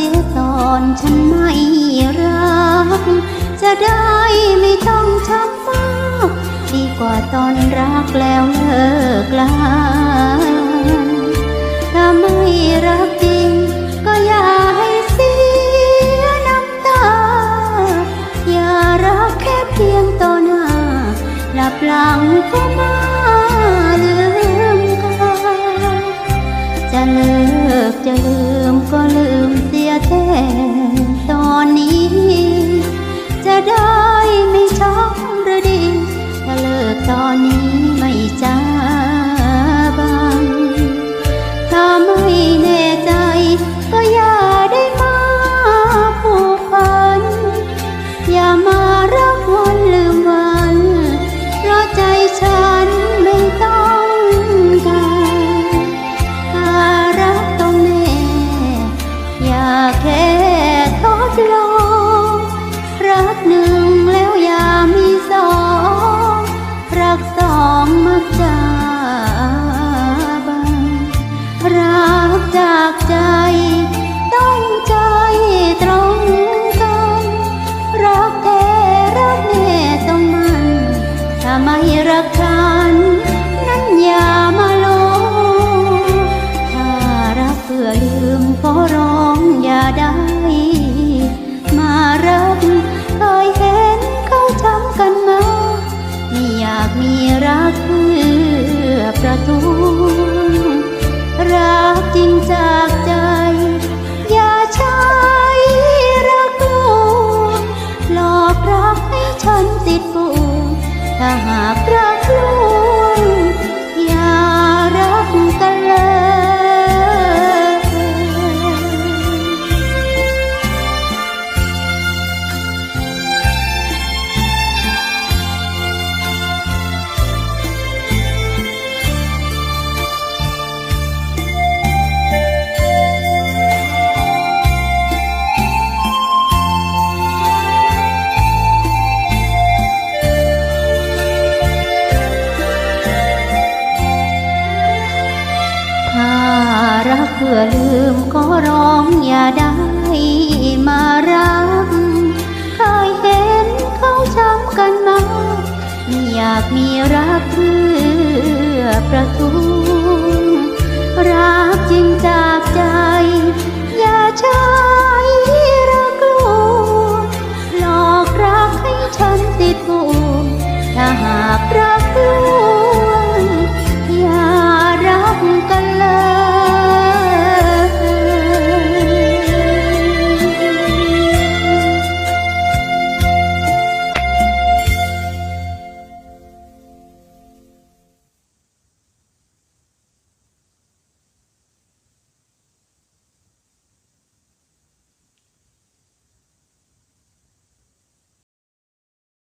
สียตอนฉันไม่รัก จะได้ไม่ต้องช้ำมาดีกว่าตอนรักแล้วเลิกลาถ้าไม่รักจริง ก็อย่าให้เสียน้ำตา อย่ารักแค่เพียงต่อหน้าหลับหลังก็มาลืมกันจะเลิกจะลืม จากใจ ต้องใจตรงกัน รักแท้รักแน่ต้องมันถ้าไม่รักกันนั้นอย่า ถ้าหาก พื่อลืมก็ร้องอย่าได้มารักเคยเห็นเขาช้ำกันมาอยากมีรักเพื่อประทุงรักจริงจากใจ อย่าใช้รักลวงหลอกรักให้ฉันติดหูถ้าหากรัก